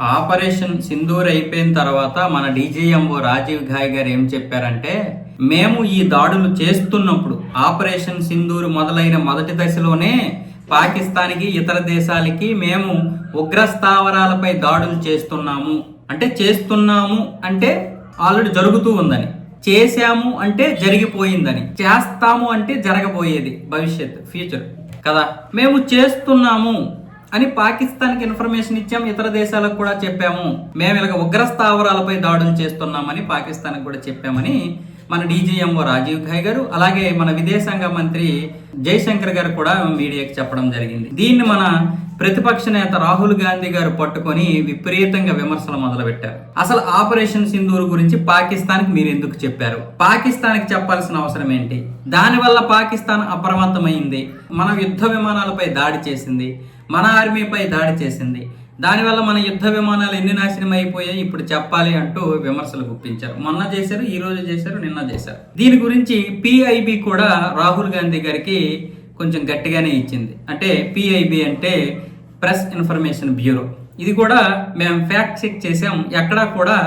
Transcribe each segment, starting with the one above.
Operation Sindoor అయిపోయిన తర్వాత మన డీజీఎంఓ రాజీవ్ ఘాయ్ గారు ఏం చెప్పారంటే మేము ఈ దాడులు చేస్తున్నప్పుడు ఆపరేషన్ సింధూర్ మొదలైన మొదటి దశలోనే పాకిస్తాన్కి ఇతర దేశాలకి మేము ఉగ్ర స్థావరాలపై దాడులు చేస్తున్నాము. అంటే చేస్తున్నాము అంటే ఆల్రెడీ జరుగుతూ ఉందని. చేశాము అంటే జరిగిపోయిందని. చేస్తాము అంటే జరగబోయేది భవిష్యత్ ఫ్యూచర్ కదా. మేము చేస్తున్నాము. అని పాకిస్తాన్కి ఇన్ఫర్మేషన్ ఇచ్చాం ఇతర దేశాలకు కూడా చెప్పాము. మేము ఇలాగ ఉగ్ర స్థావరాలపై దాడులు చేస్తున్నామని పాకిస్తాన్కి కూడా చెప్పామని మన డీజీఎంఓ రాజీవ్ ఖాయ్ గారు అలాగే మన విదేశాంగ మంత్రి జయశంకర్ గారు కూడా మీడియాకి చెప్పడం జరిగింది. దీన్ని మన ప్రతిపక్ష నేత రాహుల్ గాంధీ గారు పట్టుకొని విపరీతంగా విమర్శలు మొదలుపెట్టారు. అసలు ఆపరేషన్ సింధూర్ గురించి పాకిస్తాన్కి మీరు ఎందుకు చెప్పారు? పాకిస్తాన్కి చెప్పాల్సిన అవసరం ఏంటి? దానివల్ల పాకిస్తాన్ అప్రమత్తమైంది. మన యుద్ధ విమానాలపై దాడి చేసింది. మన ఆర్మీపై దాడి చేసింది. దానివల్ల మన యుద్ధ విమానాలు ఎన్ని నాశనం అయిపోయాయి ఇప్పుడు చెప్పాలి అంటూ విమర్శలు గుప్పించారు. మొన్న చేశారు ఈ రోజు చేశారు నిన్న చేశారు. దీని గురించి పిఐబి కూడా రాహుల్ గాంధీ గారికి కొంచెం గట్టిగానే ఇచ్చింది. అంటే పిఐబి అంటే ప్రెస్ ఇన్ఫర్మేషన్ బ్యూరో ఇది కూడా మేము ఫ్యాక్ట్ చెక్ చేసాం ఎక్కడా కూడా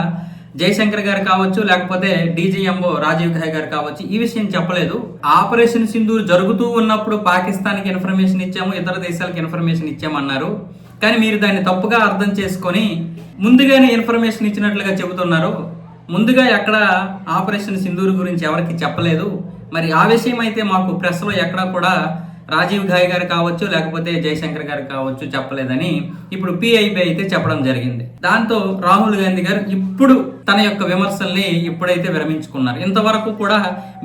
జయశంకర్ గారు కావచ్చు లేకపోతే డీజీఎంఓ రాజీవ్ ఖాయ్ గారు కావచ్చు ఈ విషయం చెప్పలేదు. ఆపరేషన్ సింధూర్ జరుగుతూ ఉన్నప్పుడు పాకిస్తాన్కి ఇన్ఫర్మేషన్ ఇచ్చాము ఇతర దేశాలకు ఇన్ఫర్మేషన్ ఇచ్చామన్నారు. కానీ మీరు దాన్ని తప్పుగా అర్థం చేసుకొని ముందుగానే ఇన్ఫర్మేషన్ ఇచ్చినట్లుగా చెబుతున్నారు. ముందుగా ఎక్కడ ఆపరేషన్ సింధూర్ గురించి ఎవరికి చెప్పలేదు. మరి ఆ విషయం అయితే మాకు ప్రెస్లో ఎక్కడా కూడా రాజీవ్ ఘాయ్ గారు కావచ్చు లేకపోతే జయశంకర్ గారు కావచ్చు చెప్పలేదని ఇప్పుడు పిఐబి అయితే చెప్పడం జరిగింది. దాంతో రాహుల్ గాంధీ గారు ఇప్పుడు తన యొక్క విమర్శల్ని ఇప్పుడైతే విరమించుకున్నారు. ఇంతవరకు కూడా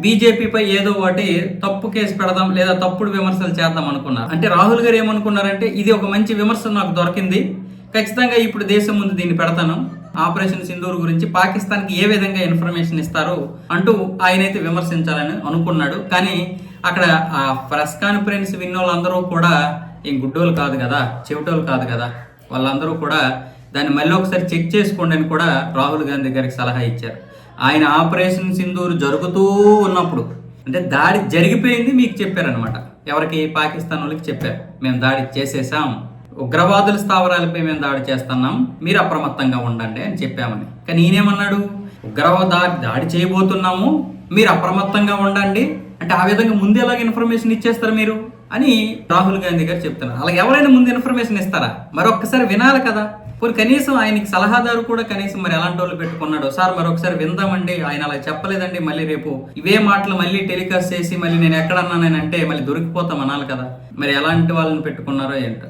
బీజేపీపై ఏదో ఒకటి తప్పు కేసు పెడదాం లేదా తప్పుడు విమర్శలు చేద్దాం అనుకున్నారు. అంటే రాహుల్ గారు ఏమనుకున్నారంటే ఇది ఒక మంచి విమర్శ నాకు దొరికింది. ఖచ్చితంగా ఇప్పుడు దేశం ముందు దీన్ని పెడతాను. ఆపరేషన్ సింధూర్ గురించి పాకిస్తాన్కి ఏ విధంగా ఇన్ఫర్మేషన్ ఇస్తారు అంటూ ఆయనైతే విమర్శించాలని అనుకున్నాడు. కానీ అక్కడ ఆ ప్రెస్ కాన్ఫరెన్స్ విన్న వాళ్ళందరూ కూడా ఏం గుడ్డోలు కాదు కదా చెవిటోలు కాదు కదా వాళ్ళందరూ కూడా దాన్ని మళ్ళీ ఒకసారి చెక్ చేసుకోండి అని కూడా రాహుల్ గాంధీ గారికి సలహా ఇచ్చారు. ఆయన ఆపరేషన్ సింధూర్ జరుగుతూ ఉన్నప్పుడు అంటే దాడి జరిగిపోయింది మీకు చెప్పారనమాట ఎవరికి? పాకిస్తాన్ వాళ్ళకి చెప్పారు. మేము దాడి చేసేసాం ఉగ్రవాదుల స్థావరాలపై మేము దాడి చేస్తున్నాం. మీరు అప్రమత్తంగా ఉండండి అని చెప్పామని. కానీ ఈయనేమన్నాడు? ఉగ్రవాద దాడి చేయబోతున్నాము. మీరు అప్రమత్తంగా ఉండండి. అంటే ఆ విధంగా ముందు ఎలాగ ఇన్ఫర్మేషన్ ఇచ్చేస్తారు మీరు? అని రాహుల్ గాంధీ గారు చెప్తున్నారు. అలాగే ఎవరైనా ముందు ఇన్ఫర్మేషన్ ఇస్తారా? మరొకసారి వినాలి కదా. పోనీ కనీసం ఆయనకి సలహాదారు కూడా కనీసం మరి ఎలాంటి వాళ్ళు పెట్టుకున్నాడు. సార్ మరొకసారి విందామండి. ఆయన అలా చెప్పలేదండి మళ్ళీ రేపు. ఇవే మాటలు మళ్ళీ టెలికాస్ట్ చేసి మళ్ళీ నేను ఎక్కడన్నానని అంటే మళ్ళీ దొరికిపోతాం అనాలి కదా. మరి ఎలాంటి వాళ్ళని పెట్టుకున్నారో ఏంటో.